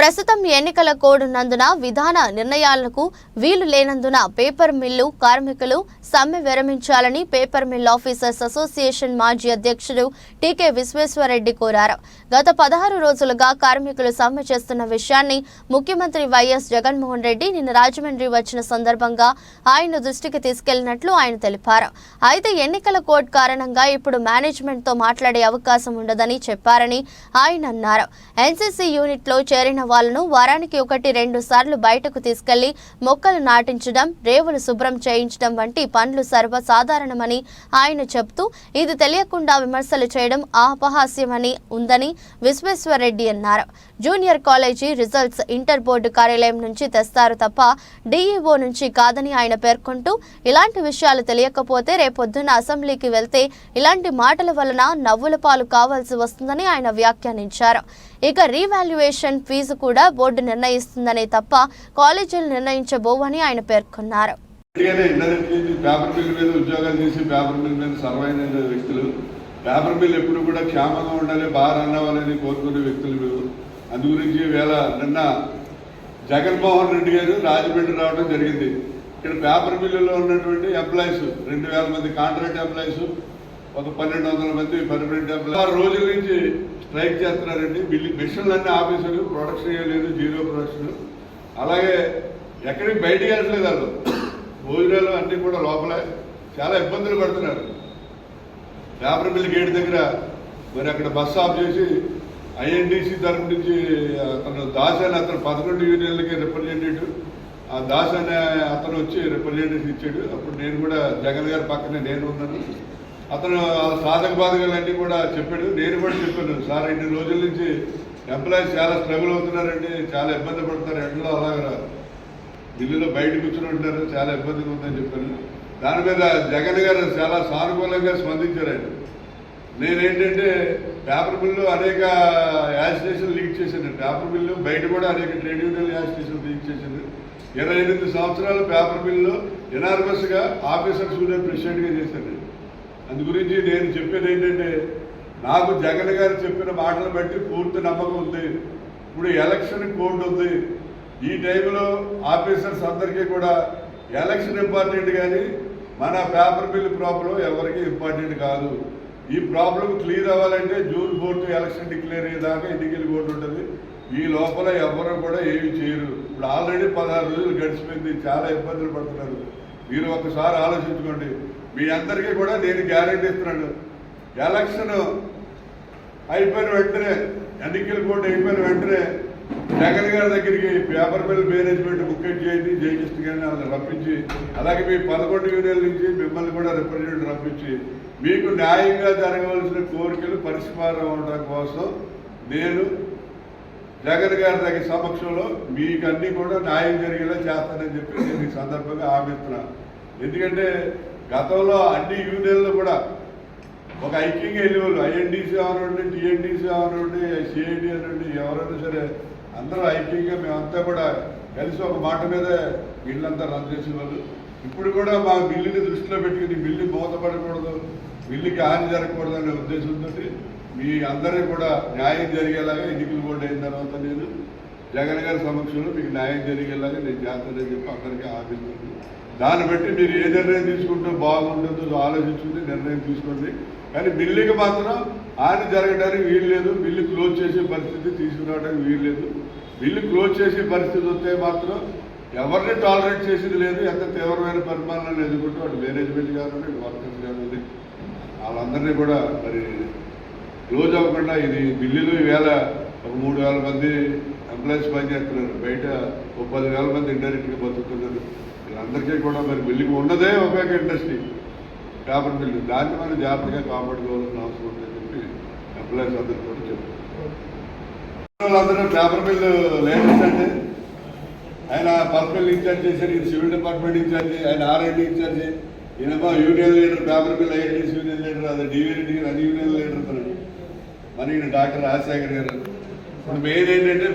ప్రస్తుతం ఎన్నికల కోడ్ ఉన్నందున విధాన నిర్ణయాలకు వీలు లేనందున పేపర్ మిల్లు కార్మికులు సమ్మె విరమించాలని పేపర్ మిల్ ఆఫీసర్స్ అసోసియేషన్ మాజీ అధ్యక్షుడు టీకే విశ్వేశ్వరరెడ్డి కోరారు. గత పదహారు రోజులుగా కార్మికులు సమ్మె చేస్తున్న విషయాన్ని ముఖ్యమంత్రి వైఎస్ జగన్మోహన్ రెడ్డి నిన్న రాజమండ్రి వచ్చిన సందర్భంగా ఆయన దృష్టికి తీసుకెళ్ళినట్లు ఆయన తెలిపారు. అయితే ఎన్నికల కోడ్ కారణంగా ఇప్పుడు మేనేజ్మెంట్తో మాట్లాడే అవకాశం ఉండదని చెప్పారని ఆయన అన్నారు. ఎన్సీసీ యూనిట్లో చేరిన వాళ్ళను వారానికి ఒకటి రెండు సార్లు బయటకు తీసుకెళ్ళి మొక్కలు నాటించడం రేవులు శుభ్రం చేయించడం వంటి పనులు సర్వసాధారణమని ఆయన చెబుతూ ఇది తెలియకుండా విమర్శలు చేయడం అపహాస్యమని ఉందని విశ్వేశ్వరరెడ్డి అన్నారు. Junior college results inter board కార్యాలయం నుంచి తెస్తారు తప్ప డీఈఓ నుంచి కాదని ఆయన పేర్కొంటూ ఇలాంటి విషయాలు తెలియకపోతే రేపొద్దున అసెంబ్లీకి వెళ్తే ఇలాంటి మాటల వలన నవ్వుల పాలు కావాల్సి వస్తుందని ఆయన వ్యాఖ్యానించారు. ఇక రీవాల్యుయేషన్ ఫీజు కూడా బోర్డు నిర్ణయిస్తుందనే తప్ప కాలేజీలు నిర్ణయించబోవని ఆయన పేర్కొన్నారు. పేపర్ మిల్ మీద ఉద్యోగాలు చేసి పేపర్ మిల్ మీద వ్యక్తులు పేపర్ మిల్ ఎప్పుడు కూడా క్షేమంగా ఉండాలి బాగా రన్ అవ్వాలని కోరుకునే వ్యక్తులు అందు గురించి వేళ నిన్న జగన్మోహన్ రెడ్డి గారు రాజమండ్రి రావడం జరిగింది. ఇక్కడ పేపర్ మిల్లులో ఉన్నటువంటి ఎంప్లాయీస్ రెండు వేల మంది కాంట్రాక్ట్ ఎంప్లాయీస్ ఒక పన్నెండు వందల మంది పర్మనెంట్ ఎంప్లాయీ ఆరు రోజుల నుంచి స్ట్రైక్ చేస్తున్నారండి. బిల్లు మిషన్లు ఆఫీసులు ప్రొడక్షన్ లేదు జీరో ప్రొడక్షన్. అలాగే ఎక్కడికి బయటికి వెళ్ళట్లేదు వాళ్ళు. భోజనాలు అన్నీ కూడా లోపలే. చాలా ఇబ్బందులు పడుతున్నారు. పేపర్ మిల్ గేట్ దగ్గర మరి అక్కడ బస్ ఆఫ్ చేసి ఐఎన్డిసి తరఫు నుంచి అతను దాస్ అని అతను పదకొండు యూనియన్లకి రిప్రజెంటేటివ్ ఆ దాస్ అనే అతను వచ్చి రిప్రజెంటేటివ్ ఇచ్చాడు. అప్పుడు నేను కూడా జగన్ గారి పక్కనే నేను ఉన్నాను. అతను సాధక బాధకాలన్నీ కూడా చెప్పాడు. నేను కూడా చెప్పాను సార్ ఇన్ని రోజుల నుంచి ఎంప్లాయీస్ చాలా స్ట్రగుల్ అవుతున్నారండి చాలా ఇబ్బంది పడుతున్నారు ఎండలో అలాగా ఢిల్లీలో బయట కూర్చుని ఉంటారు చాలా ఇబ్బందిగా ఉందని చెప్పాను. దాని మీద జగన్ గారు చాలా సానుకూలంగా స్పందించారు ఆయన. నేనేంటంటే పేపర్ బిల్లు అనేక యాజిటేషన్ లీక్ చేశాను. పేపర్ బిల్లు బయట కూడా అనేక ట్రేడ్ యూనియన్ యాజిటేషన్ లీక్ చేశాను. ఇరవై ఎనిమిది సంవత్సరాలు పేపర్ బిల్లు ఎనార్మస్గా ఆఫీసర్స్ కూడా ప్రెసిడెంట్గా చేశాను. అందు గురించి నేను చెప్పేది ఏంటంటే నాకు జగన్ గారు చెప్పిన మాటలు బట్టి పూర్తి నమ్మకం ఉంది. ఇప్పుడు ఎలక్షన్ కోడ్ ఉంది. ఈ టైంలో ఆఫీసర్స్ అందరికీ కూడా ఎలక్షన్ ఇంపార్టెంట్ కానీ మన పేపర్ బిల్ ప్రాబ్లం ఎవరికి ఇంపార్టెంట్ కాదు. ఈ ప్రాబ్లం క్లియర్ అవ్వాలంటే జూన్ ఫోర్త్ ఎలక్షన్ డిక్లేర్ అయ్యేదాకా ఎన్నికల కూడా ఉంటుంది. ఈ లోపల ఎవరు కూడా ఏమి చేయరు. ఇప్పుడు ఆల్రెడీ పదహారు రోజులు గడిచిపోయింది. చాలా ఇబ్బందులు పడుతున్నారు. మీరు ఒకసారి ఆలోచించుకోండి. మీ అందరికీ కూడా నేను గ్యారెంటీ ఇస్తున్నాను. ఎలక్షన్ అయిపోయిన వెంటనే ఎన్నికల కూడా అయిపోయిన వెంటనే జగన్ గారి దగ్గరికి పేపర్ మిల్ మేనేజ్మెంట్ బుక్కెట్ చేయండి జయకృష్ణ గారిని వాళ్ళని రప్పించి అలాగే మీ పదకొండు యూనియన్ల నుంచి మిమ్మల్ని కూడా రిప్రజెంట్ రప్పించి మీకు న్యాయంగా జరగవలసిన కోరికలు పరిష్కారం అవడం కోసం నేను జగన్ గారి దగ్గర సమక్షంలో మీకు అన్ని కూడా న్యాయం జరిగేలా చేస్తానని చెప్పి నేను ఈ సందర్భంగా హామీ ఎందుకంటే గతంలో అన్ని యూనియన్లు కూడా ఒక ఐక్యంగా వెళ్ళేవాళ్ళు. ఐఎన్డీసీ అవనండి టీఎన్డీసీ అవనండి సిఐడి అనండి ఎవరైనా సరే అందరూ ఐక్యంగా మేమంతా కూడా కలిసి ఒక మాట మీద బిల్లంతా రన్ చేసేవాళ్ళు. ఇప్పుడు కూడా మా బిల్లుని దృష్టిలో పెట్టుకుని బిల్లు మూతపడకూడదు బిల్లుకి హాని జరగకూడదు అనే ఉద్దేశంతో మీ అందరికీ కూడా న్యాయం జరిగేలాగా ఎన్నికలు బోర్డు అయిన తర్వాత నేను జగన్ గారి సమక్షంలో మీకు న్యాయం జరిగేలాగా నేను చేస్తానని చెప్పి అందరికీ ఆశిస్తున్నాను దాన్ని బట్టి మీరు ఏ నిర్ణయం తీసుకుంటే బాగుంటుందో ఆలోచించుకుని నిర్ణయం తీసుకోండి. కానీ బిల్లుకి మాత్రం హాని జరగడానికి వీలు లేదు. బిల్లు క్లోజ్ చేసే పరిస్థితి తీసుకురావడానికి వీలు లేదు. బిల్లు క్లోజ్ చేసే పరిస్థితి వస్తే మాత్రం ఎవరిని టాలరేట్ చేసేది లేదు. ఎంత తీవ్రమైన పరిమాణాలను ఎదుర్కొంటూ అటు మేనేజ్మెంట్ కానివ్వండి వర్కర్స్ కానీ వాళ్ళందరినీ కూడా మరి క్లోజ్ అవ్వకుండా ఇది ఢిల్లీలో ఈవేళ ఒక మూడు వేల మంది ఎంప్లాయీస్ పనిచేస్తున్నారు. బయట ఒక పది వేల మంది ఇండైరెక్ట్గా బతుకుతున్నారు. వీళ్ళందరికీ కూడా మరి బిల్డింగ్ ఉన్నదే ఒక ఇండస్ట్రీ. పేపర్ బిల్లు దాన్ని మనం జాగ్రత్తగా కాపాడుకోవాల్సిన అవసరం ఉందని చెప్పి ఎంప్లాయీస్ అందరూ కూడా చెప్తున్నారు వాళ్ళందరూ పేపర్ బిల్ లేటెస్ట్ అంటే ఆయన పర్సనల్ ఇన్ఛార్జ్ చేశారు ఈయన సివిల్ డిపార్ట్మెంట్ ఇన్ఛార్జ్ ఆయన ఆర్ఐడి ఇన్ఛార్జ్. ఈయనేమో union leader paper bill IITC union leader అది డివిరెడ్డి గారు అన్ని యూనియన్ లీడర్ మరి ఈయన డాక్టర్ రాజశేఖర్ గారు. ఇప్పుడు మెయిన్ ఏంటంటే